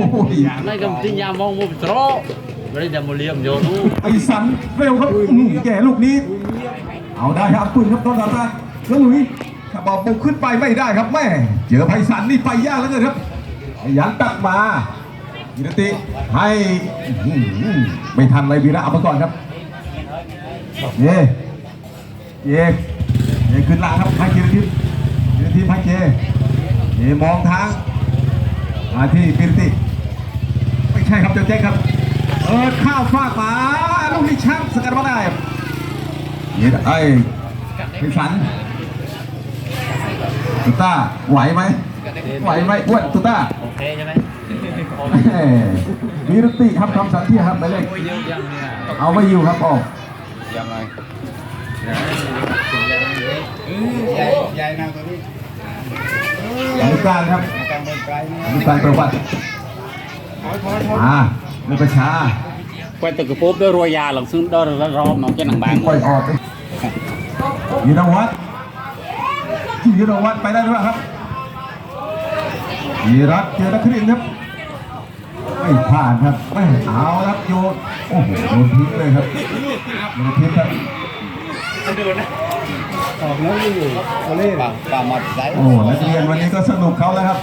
ย Nay cầm tin nhà mong một tró Đây là một liềm vô nu ไอ้สันเร็วครับอื้อหือแก่ลูกนี้ เอาได้ครับปืนครับต้นดาราแล้วหลุยถ้าบอกบุกขึ้นไปไม่ได้ครับแม่เจอไพศาลนี่ไปยากแล้วเกินครับไอ้ยันตัดมากิรติให้อื้อหือไม่ทันเลยวีระเอาไปก่อนครับเย่เย่เย่ขึ้นหลังครับให้กิรติกิรติให้เจเย่มองทางมาที่กิรติไม่ ใช่ครับเจ้าเจ๊กครับ เออข้าวฟากมาลูกนี้ช่างสกัดมาได้เย็ดไอ้พิสันตุต้าไหวไหมไหวไหมอ้วนตุต้า Ok cho mấy แหม่มีรติครับคำสันที่ครับไปเล่น Ôi dâu dần nè เอาไม่อยู่ครับออกยังไง Đấy ใหญ่ใหญ่นางตัวนี้อนุการครับกลางเป็นไกล นะอนุการประวัติถอยถอยถอยอ่าเรือประชา Quay từ cái bốp đó rồi già lần xương đó rồi ro nó cái nàng ปล่อย bàn ออกไปยีนวัฒน์ที่ยีนวัฒน์ไปได้หรือเปล่าครับยีรัตน์เจอนักครินทร์ครับไม่ผ่านครับไม่เอาครับโยนโอ้โหโดนทิ้งเลยครับโดนทิ้งครับ ออกแล้วอยู่โอเล่ป่าป่าหมดสายโอ้นักเรียนวันนี้ก็สนุกเขาแล้วครับ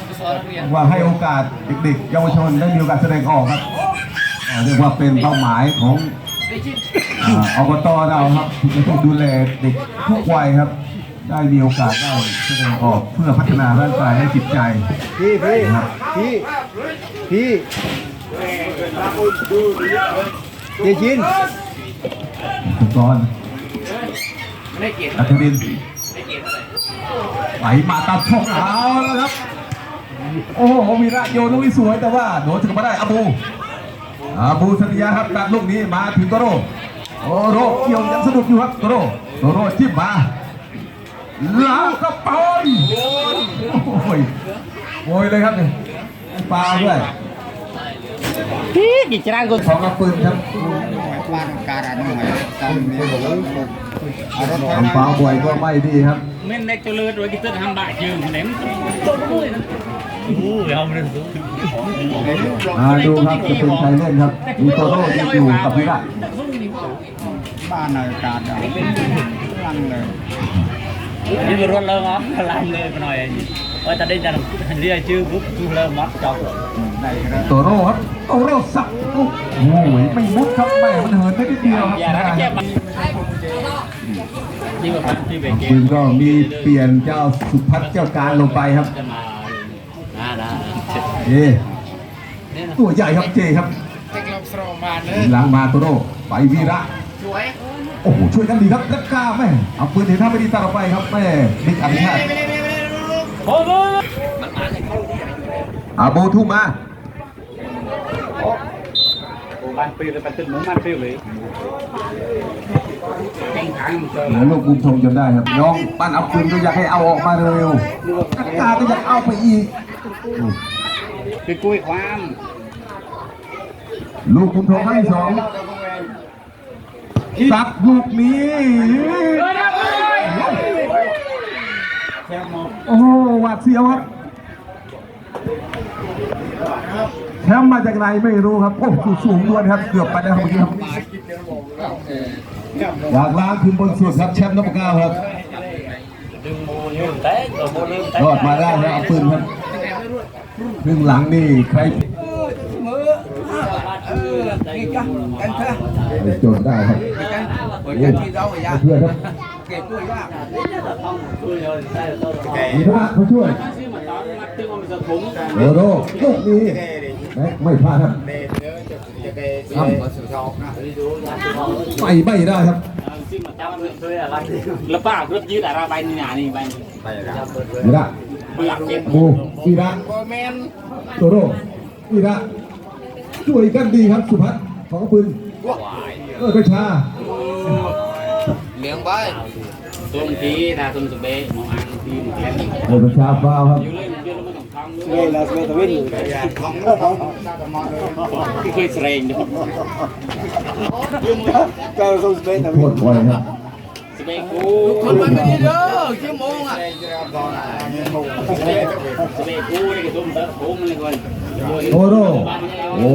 ว่าให้โอกาสเด็กๆ เยาวชนได้มีโอกาสแสดงออกครับอ่าเรียกว่าเป็นเป้าหมายของอ่าอบตเราครับที่จะต้องดูแลเด็กทุกวัยครับ ได้มีโอกาสได้แสดงออกเพื่อพัฒนาร่างกายและจิตใจพี่พี่พี่พี่เจชิน คุณกรณ์อัธรินทร์ไหลมาตามช่องเอาแล้วครับ โอ้โหวีระโยนลูกนี้สวยแต่ว่าโดนถึงมาได้อาบูอาบูสัญญาครับตัดลูกนี้มาถึงโตโรโตโรเกี่ยวยังสนุกอยู่ครับโตโรโตโรจิ้มมาแล้วก็ไปโอ้ยโวยเลยครับเนี่ยปลาด้วย Chị ra con ของกระปืนครับบ้านการอะไรหน่อยตามนี้ ผมเอารถถอยทำฟาวบ่อยก็ไม่ดีครับ Mình đây cho lượt rồi cái tên ham bại trường ném Ui không nên xuống มาดูครับจะเป็นใครเล่นครับมีโตโร่ยังอยู่กับวิระบ้านอากาศอะลังเลย Nhưng mà luôn lơ ngó làm lên mà nói Ôi ta đây là hình như là chưa bút chú lơ mót chọc ได้ครับโตโร่ครับโตโร่สับลูกโอ้ยไม่มุดครับแม่มันเหินได้นิดเดียวครับ Dạ đó cái chép bằng Nhưng mà bạn khi về ปื kia นก็มีเปลี่ยนเจ้าสุพัฒน์เจ้าการลงไปครับ Cho mà À đó เจตัวใหญ่ครับเจครับหลังมาโตโร่ไปวีระโอ้โหช่วยกันดีครับรักกล้าแม่เอาปืนเห็นท่าไม่ดีตามออกไปครับแม่บิ๊กอภิชาติ Thôi thôi อาบูทุ่มมา ลือลูกบุญทงจนได้ครับน้องปั้นเอาปืนก็อยากให้เอาออกมาเร็วรักาก็อยากเอาไปอีก Cái cùi khoan ลูกบุญทงครั้งสองซับลูกนี้โอ้โหหวาดเสียวครับ แชมป์มาจากไหนไม่รู้ครับ โอ้สูงสูงด้วยครับ เกือบไปแล้วครับเมื่อกี้ครับอยากล้างขึ้นบนสุดครับแชมป์นพก้าครับรอดมาได้ครับเอาปืนครับครึ่งหลังนี่ใครจนได้ครับเพื่อนครับมีพระผู้ช่วยโอ้โหลูกนี้ ไม่พลาดครับทำไปไม่ได้ครับ Lập à, lập dưới đã ra bay như nhà này bay วีระ Lập chết บูวีระโตโร่วีระช่วยกันดีครับสุพัฒน์ของปืนเออประชาเลี้ยงไป Tôm tí ra tôm sụp bê Màu ăn tí một lén เออประชาฟาวครับ นี่เราสมัยตวินของของน่เลย Cái khơi sreng đó ก็ส่งสเปนตะวินษบ่อยครับ Sụp bê cú คนมันไม่ได้เด้อชั่วโมงอะ Sụp bê cú đây cái tôm tớ cú mình lên coi โตโร่โอ้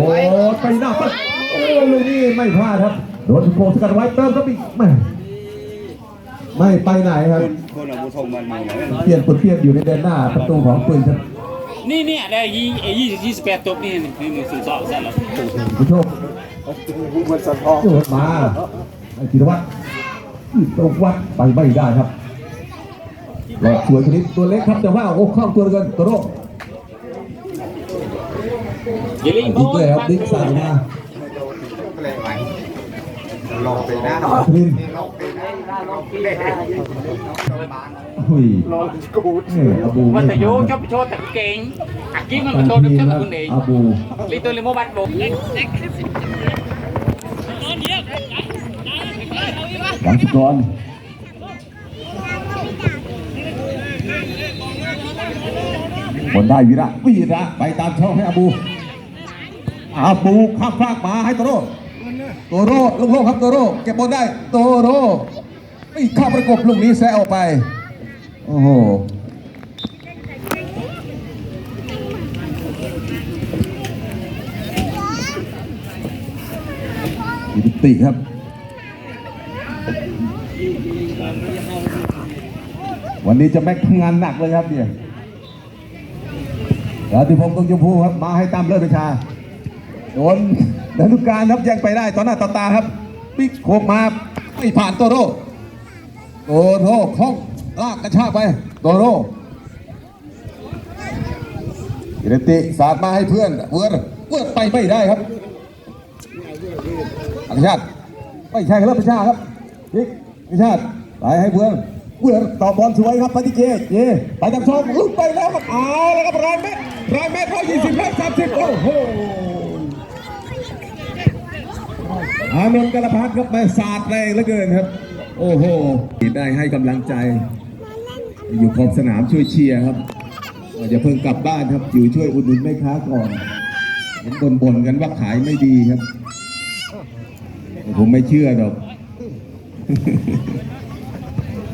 ไปหน้าปั๊บโอ้ลูกนี้ไม่พลาดครับโดนโขสกัดไว้เติมก็อีกแม่ไม่ไปไหนครับเปลี่ยนปุดเปลี่ยนอยู่ในแดนหน้าประตูของปืนครับ นี่เนี่ยได้ยี่ยี่ยี่สิบแปดตัวนี่นี่นี่สุดสอบเสร็จแล้วผู้ชมมันสะท้อนโจดมาไอ้ธีรวัตรที่ตรงวัดไปไม่ได้ครับแหลกสวยชนิดตัวเล็กครับแต่ว่าโอ้เข้าตัวเกินโตโร่ยี่ลิงดิกเลยครับดิกใส่มาเลยไป ลองไปนะอาทรินลองไปนะลองไปนะหุยลองกูดเนี่ยอบูมันไม่จะโยชอบโชว์แต่เก่งอักกี้มันทันโชว์ทีเด็กคชอบรับคุณเองอบูลิตัวลิโมบัตโบกหลังสกอนบนได้วีระวีระไปตามช่องให้อบูอบูข้ามฟากมาให้โตโร่ โตโร่ลูกโลกครับโตโร่เก็บบอลได้โตโร่ไม่เข้าประกบลูกนี้แซะออกไปโอ้โหอิติครับวันนี้จะแม็กทำงานหนักเลยครับเนี่ยราติพงศ์ตรงชมพูครับ มาให้ตามเลิศประชา โดนดนุการครับย่งไปได้ต่อหน้าต่อตาครับปิ๊กโคกมาไม่ผ่านโตโร่โตโร่คล้องลากกระชากไปโตโร่กิรติสาดมาให้เพื่อนเวิร์ดเวิร์ดไปไม่ได้ครับอภิชาติไม่ใช่ครับอภิชาติครับพิกอภิชาติไปให้เพื่อนเพื่อนต่อบอลสวยครับปที่เจเจไปทางช่องลุกไปแล้วครับเอาแล้วครับรายเมตรรายเมตรร้อยยี่สิบเมตรสามสิบโอ้โห อานนท์กระพัดครับแม่ศาสตร์แรงเหลือเกินครับ โอ้โหได้ให้กำลังใจ อยู่ขอบสนามช่วยเชียร์ครับอย่าเพิ่งกลับบ้านครับ อยู่ช่วยอุดหนุนแม่ค้าก่อนเห็นบ่นบ่นๆกันว่าขายไม่ดีครับ ผมไม่เชื่อหรอก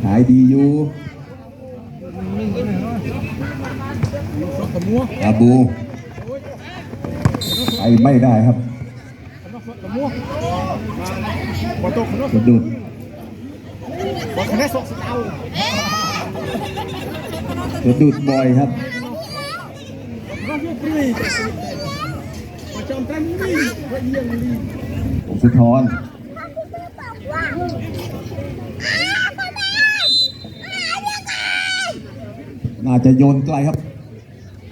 ขายดีอยู่อาบูไปไม่ได้ครับ สะดุดสะดุดบ่อยครับผมสุธรน่าจะโยนไกลครับ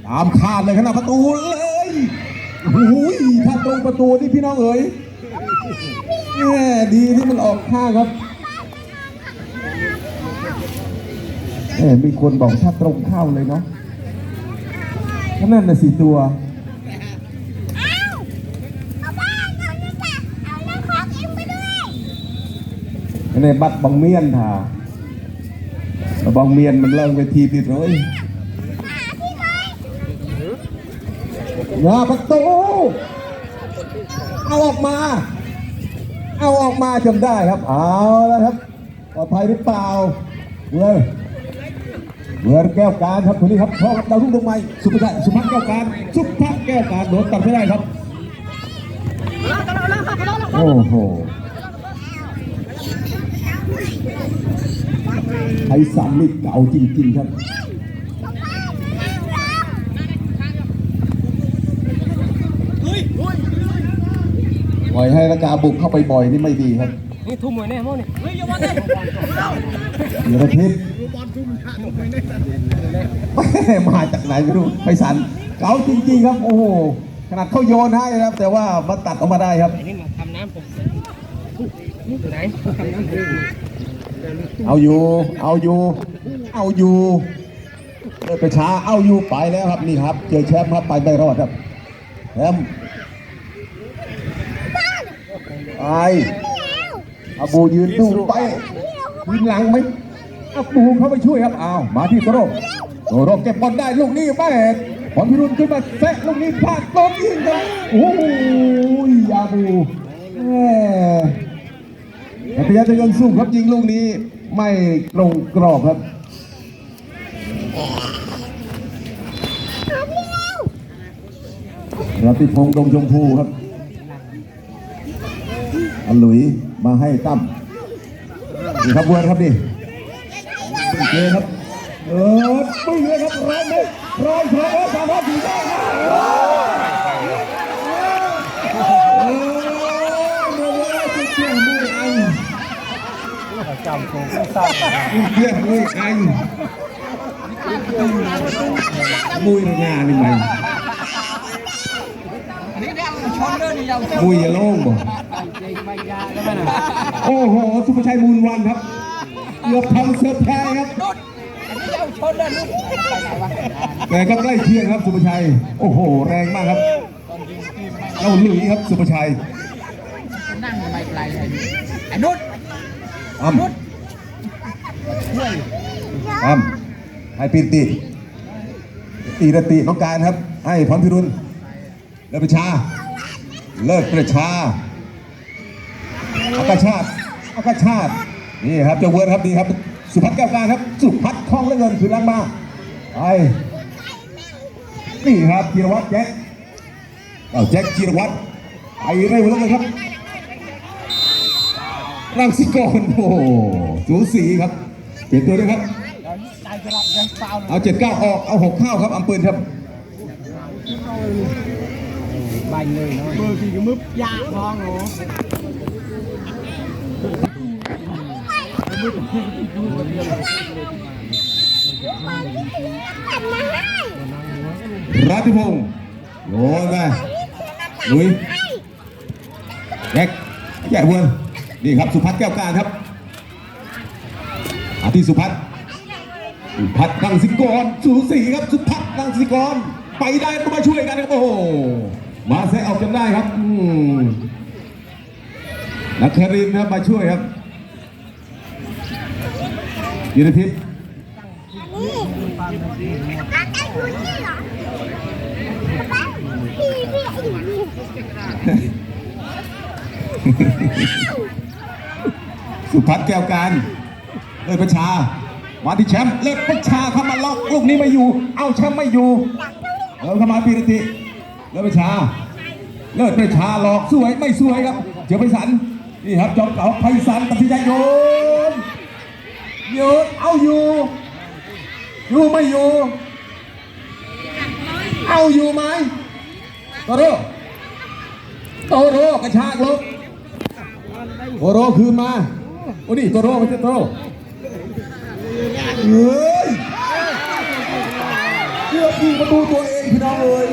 ตามคาดเลยขนาดประตูเลยโอ้ยถ้าตรงประตูนี่พี่น้องเอ๋ย แม่ดีที่มันออกข้างครับแหมมีคนบอกถ้าตรงเข้าเลยเนาะก็นั่นน่ะสี่ตัวในบัตรบังเมียนท่าบังเมียนมันเลิกเวทีติดเลยงาประตูเอาออกมา เอาออกมาจนได้ครับ เอาแล้วครับปลอดภัยหรือเปล่าเว้ยเวือนแก้วการครับคนนี้ครับพ่อครับดาวรุ่งดวงใหม่สุภาพสุภาพแก้วการสุภาพแก้วการโดนตัดไม่ได้ครับโอ้โหไอ้สันนี่เก่าจริงๆครับ ปล่อยให้ระกาบุกเข้าไปบ่อยนี่ไม่ดีครับ นี่ทุ่มเลยแน่โม่เนี่ยเดี๋ยวอาทิตย์แม่มาจากไหนไม่รู้ไพศาลเก๋าจริงๆครับ โอ้โหขนาดเขาโยนให้นะครับ แต่ว่ามาตัดออกมาได้ครับนี่มาทำน้ำผมตัวไหนเอาอยู่ เอาอยู่ เอาอยู่เลิกไปช้า เอาอยู่ไปแล้วครับนี่ครับ เจอแชมป์ครับไปไม่รอดครับแชมป์ ไปอาบูยืนดูไปยืนหลังไหมอาบูเข้าไปช่วยครับอ้าวมาที่โตโร่โตโร่เก็บบอลได้ลูกนี้แม่บอลพิรุณขึ้นมาแซะลูกนี้พลาดโดนยิงครับโอ้ยอาบูแม่แต่พยายามจะยังสู้ครับยิงลูกนี้ไม่ตรงกรอบครับเรัติพงษ์ดงชมพูครับอัน หลุยมาให้ตั้มนี่ครับเวิร์ดครับดิเจครับเออปึ้งเลยครับร้อยเมรร้อยสองร้อยสามร้อยสี่ร้อยห้าเออเมื่อเวลาจะเที่ยงมืออันจำถูกเที่ยงมืออันมุยงานนี่ไหมมุยอย่าโล่งบ่ โอ้โห สุภาชัยมูลวันครับเกือบทำเซอร์ไพรส์ครับแต่ก็ใกล้เคียงครับสุภาชัย โอ้โห แรงมากครับเราหลุยครับสุภาชัยนั่งไม่ไกลเลยไอ้นุชอ้ำอ้ำให้ปีติตีรติน้องการครับ ให้พรพิรุณเลิศประชา เลิศประชา อากาชาติอากาชาตินี่ครับเจ้าเวิร์ดครับดีครับ สุพัฒน์แก้วการครับ สุพัฒน์คล่องเหลือเงินคือลังมาไปนี่ครับจีรวัตรแจ็คเอาแจ็คจีรวัตรไปเร็วเหลือเกินครับรังสิกรโอ้โหสูสีครับเปลี่ยนตัวด้วยครับเอาเจ็ดเก้าออกเอาหกเข้าครับอัมปืนครับบเลยเนาะเบอร์สี่ก็มึบยากพองเหนู รัติพงศ์โยนไปลุยแจ็คแย่เวิร์นนี่ครับสุพัฒน์แก้วการครับอาที่สุพัฒน์สุพัฒน์รังสิกรสูสีครับสุพัฒน์รังสิกร ไปได้ก็มาช่วยกันครับโอ้โหมาแซะออกจนได้ครับนักครินครับมาช่วยครับ ยูนิทิพย์สุพัฒน์แก้วการเลิศประชา มาที่แชมป์เลิศประชาเข้ามาล็อกลูกนี้ไม่อยู่ เอาแชมป์ไม่อยู่ เออเข้ามาปีรติเลิศประชา เลิศประชาหลอกสวยไม่สวยครับ เจียวไพศาลนี่ครับจอมเก่าไพศาลตัดสินใจโย นโยนเอาอยู่ อยู่ไม่อยู่ เอาอยู่ไหมโตโรโตโรกระชากลบโตโรคืนมา โอ้นี่โตโรไม่ใช่โตโรเฮ้ยเกือบยิงประตูตัวเองพี่น้องเอ้ย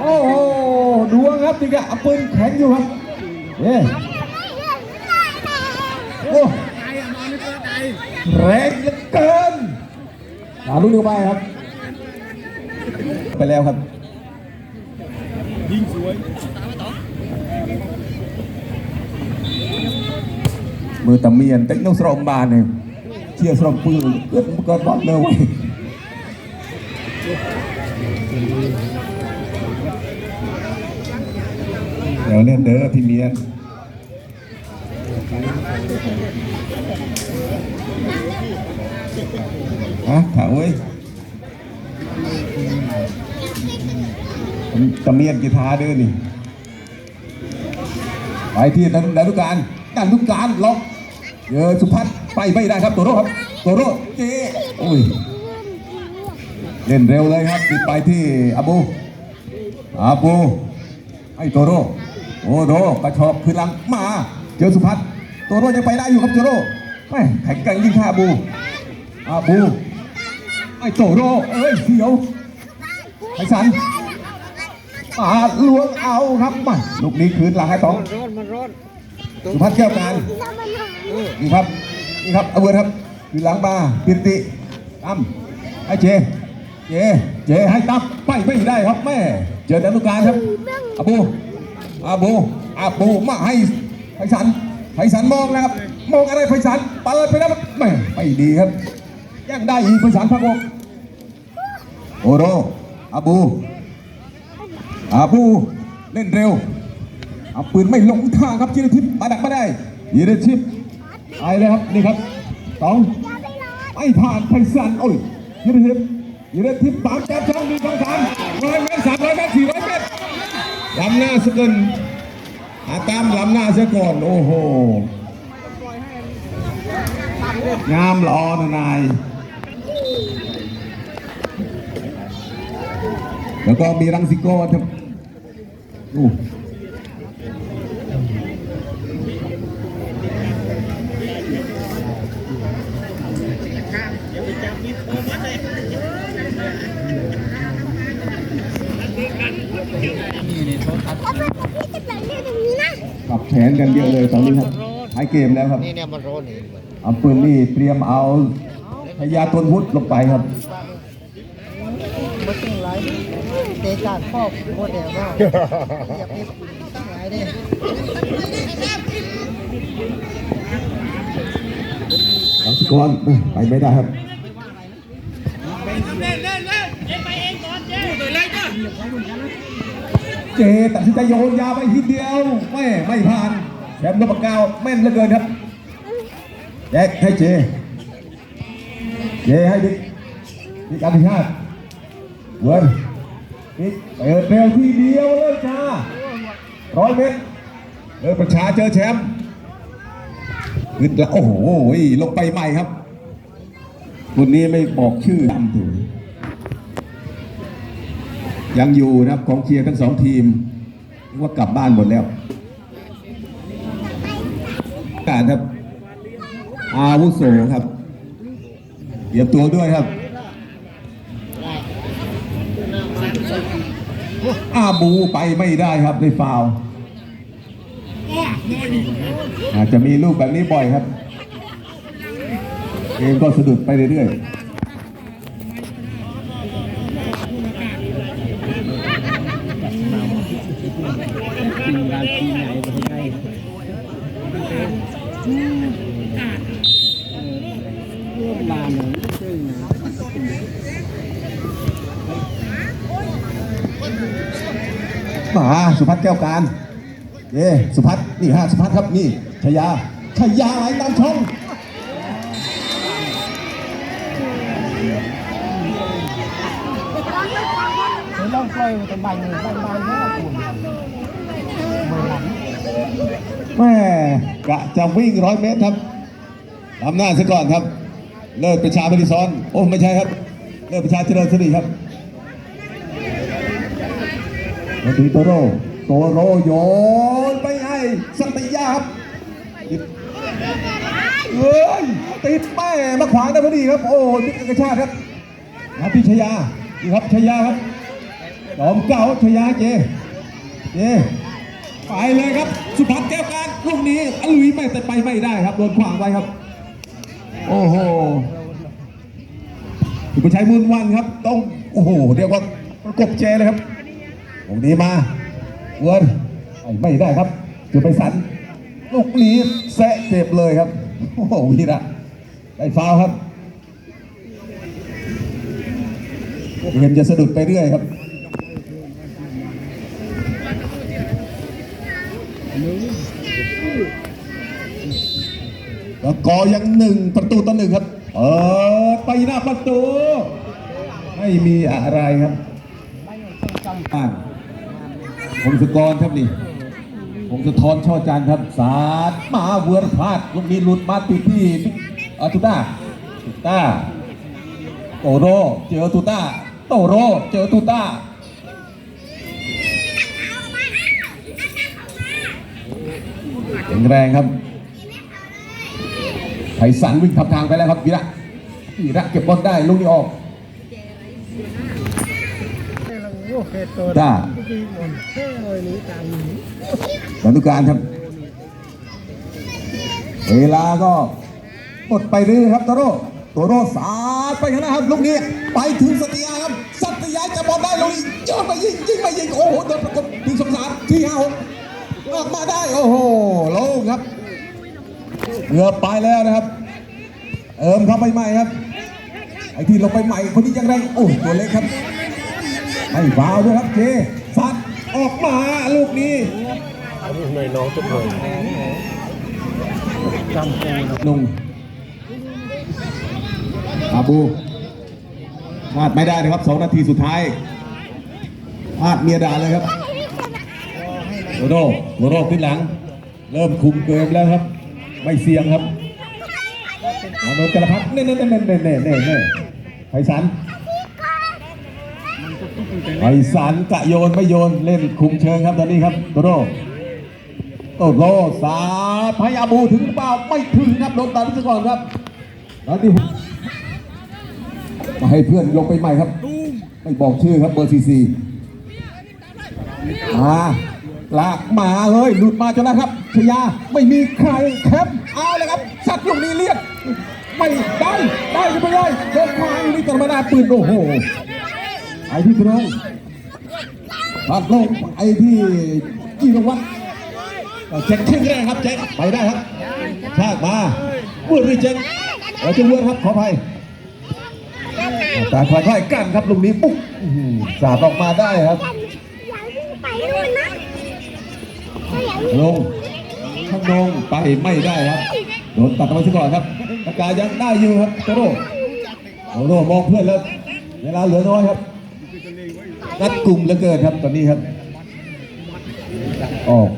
โอ้โหดวงครับนี่ก็เอาปืนแข็งอยู่ครับเอ้ยโอ้ แรงเหลือเกินหาลูกเดียวไปครับ ไปแล้วครับมือตะเมียนเต็กนกสรมบานเนี่ยเชี่ยสรมปืนเกิดเกิดบอลเลยเว้ยเดี๋ยวเล่นเด้อพี่เมียน ฮะถามเว้ยตะเมียนกีทาเด้อนี่ไปที่ดันดันทุกการดันทุกการล็อกเจอสุพัฒน์ไปไม่ได้ครับตัวโรครับตัวโรเจโอ้ยเล่นเร็วเลยครับติดไปที่อาบูอาบูไอ้ตัวโรโอ้โรกระชอกคืนหลังมา เจอสุพัฒน์ตัวโรยังไปได้อยู่ครับตัวโรแม่แข็งแกร่งยิ่งท่าบู อาบูไอ้ตัวโรเอ้ยเสียวไอ้สันมาล้วงเอาครับมาลูกนี้คืนหลังให้สองร้อนมันร้อนสุพัฒน์แก้วการนี่ครับนี่ครับเอาเวิร์ครับคืนหลังมาปิติตั้มให้เจ เจ เจให้ตั้มไปไม่ได้ครับแม่เจอดันตุการครับอาบูอาบูอาบูมาให้ไพศาลไพศาลมองนะครับ มองอะไรไพศาลเปิดไปแล้วแม่ไม่ดีครับ ยังได้อีกไพศาลพักอกโอโรอาบูอาบูเล่นเร็วเอาปืนไม่ลงทางครับยีรทิพย์มาดักไม่ได้ยีรทิพย์ไปเลยครับนี่ครับสองไม่ผ่านไพศาลโอ้ยยีรทิพย์ยีรทิพย์ตามจับช่องหนึ่งสองสามร้อยเมตรสามร้อยเมตรสี่ร้อยเมตรล้ำหน้าสกุลอาตามล้ำหน้าเสียก่อนโอ้โหงามหละออนนาย แล้วก็มีรังสิโก้ครับอู้ปรับแผนกันเยอะเลยตอนนี้ครับท้ายเกมแล้วครับนี่เนี่ยมันร้อนนี่เอาปืนนี่เตรียมเอาพยาทนวุธลงไปครับบ่ต้องหลาย เตะการครอบบ่ได้ว่าอย่าไปหลายเด้รังสิโกรไปไม่ได้ครับเจตัดสินใจโยนยาไปทีเดียวแม่ไม่ผ่านแชมป์นพเก้าแม่นเหลือเกินครับแยกให้เจเจให้บิ๊กบิ๊กอภิชาติเวิร์ นบิ๊กเปิดเร็วที่เดียวเลยจ้าร้อยเมตรเออประชาเจอแชมป์ขึ้นแล้วโอ้โหลงไปใหม่ครับคนนี้ไม่บอกชื่อดำถูกยังอยู่นะครับของเชียร์ทั้งสองทีมว่ากลับบ้านหมดแล้วการครับอาวุโสครับเตรียมตัวด้วยครับาบูไปไม่ได้ครับได้ฟาวอาจจะมีลูกแบบนี้บ่อยครับ เกมก็สะดุดไปเรื่อยๆ ทีมงานทีมไหนประเทศไทย มาหนึ่งซึ่ง มาสุพัฒน์แก้วการเย่สุพัฒน์นี่ฮะสุพัฒน์ครับนี่ชยาชยาไหลตามช่องเดี๋ยวลองปล่อยตะบันนี่บางๆเด้อคุณแม่กะจะวิ่งร้อยเมตรครับทำหน้าซะก่อนครับ เลิศประชาบริซ้อนโอ้ไม่ใช่ครับ เลิศประชาเจริญสริครับ มาถึงโตโร่โตโร่โยนไปให้สัตยาครับเอ้ยติดแม่มาขวางได้พอดีครับ โอ้นิกกระชากครับมาที่ชยาครับชยาครับจอมเก่าชยาเจเจไปเลยครับ สุพัฒน์แก้วการลูกนี้อลุยไม่แต่ไปไม่ได้ครับโดนขวางไว้ครับ โอ้โหสุภชัยมุนวันครับ ต้อง โอ้โห เรียกว่ากบเจเลยครับ ตรงนี้มาเวิร์นไม่ได้ครับจะไปสันลูกนี้แซะเจ็บเลยครับ โอ้โหวีระได้ฟาวครับเกมจะสะดุดไปเรื่อยครับแล้วก็ยังหนึ่งประตูต่อหนึ่งครับ เออไปหน้าประตู ไม่มีอะไรครับอ่าน พงศกรครับนี่พงศธรช่อจานครับสาดมาเวือนพลาดลูกนี้หลุดมาติดที่อาตุต้าตุต้าโตโรเจอตุต้าโตโรเจอตุต้าแข็งแรงครับไผ่สันวิ่งทับทางไปแล้วครับวีระวีระเก็บบอลได้ลูกนี้ออก ตัวได้ดีหมดเท่เลยนี้ตามนี้บรรทุการครับ เวลาก็หมดไปเรื่อยๆครับโตโร่โตโร่สาดไปข้างหน้าครับลูกนี้ไปถึงสติยาครับสติยาจะบอลได้ลูกนี้ยอดไปยิงยิงไปยิงโอ้โหโดนประกบถึงสงสารที่ห้าหกออกมาได้โอ้โหโล่งครับเกือบไปแล้วนะครับ เอิมเข้าไปใหม่ครับไอ้ที่ลงไปใหม่คนนี้ยังแรงโอ้ยตัวเล็กครับ ให้บาวด้วยครับเจฟัดออกมาลูกนี้หน่น้องจุดหน่อยจำแกนุ่งอาบูพลาดไม่ได้นะครับสองนาทีสุดท้ายพลาดเมียด่าเลยครับโรโดโรโดขึ้นหลัง เริ่มคุมเกมแล้วครับ ไม่เสี่ยงครับอานนท์กระพัดเน่เน่เน่เน่เน่เน่ไพศาล ไพศาลกะโยนไม่โยนเล่นคุมเชิงครับตอนนี้ครับโรโดโตโรสาพยาบูถึงเปล่าไม่ถึงครับโดนตัดไปซะก่อนครับตอนที่มาให้เพื่อนลงไปใหม่ครับไม่บอกชื่อครับเบอร์ซีซีมาลากมาเลยหลุดมาจนแล้วครับชยาไม่มีใครแคปเอาเลยครับสัตว์ลูกนี้เลียดไม่ได้ได้ไม่ได้เดินทางนี่ธรรมดาปืนโอ้โห ไอ้ที่ตรงพัดลงไอ้ที่จีรวัตรเช็คเช็คแรกครับเช็คไปได้ครับชากมาเมื่อรีเช็คเราจะเวือนครับขออภัยแต่ค่อยๆกันครับลูกนี้ปุ๊บสาดออกมาได้ครับลงข้างลงไปไม่ได้ครับโดนตัดกมาซะก่อนครับอากาศยังได้อยู่ครับโตโร่โตโร่มองเพื่อนแล้วเวลาเหลือน้อยครับ นัดกลุ่มเหลือเกินครับตอนนี้ครับ ออก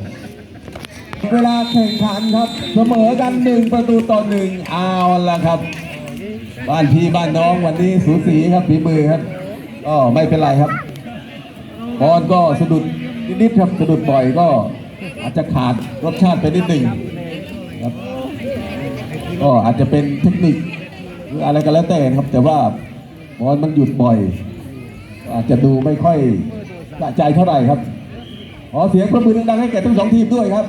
เวลาแข่งขันครับ เสมอกันหนึ่งประตูต่อหนึ่งเอาละครับ บ้านพี่บ้านน้องวันนี้สูสีครับฝีมือครับก็ไม่เป็นไรครับบอลก็สะดุดนิดๆครับสะดุดบ่อยก็อาจจะขาดรสชาติไปนิดหนึ่งครับก็อาจจะเป็นเทคนิคหรืออะไรก็แล้วแต่ครับ แต่ว่าบอลมันหยุดบ่อย อาจจะดูไม่ค่อยสะใจเท่าไหร่ครับ ขอเสียงประมือดังๆให้แก่ทั้งสองทีมด้วยครับ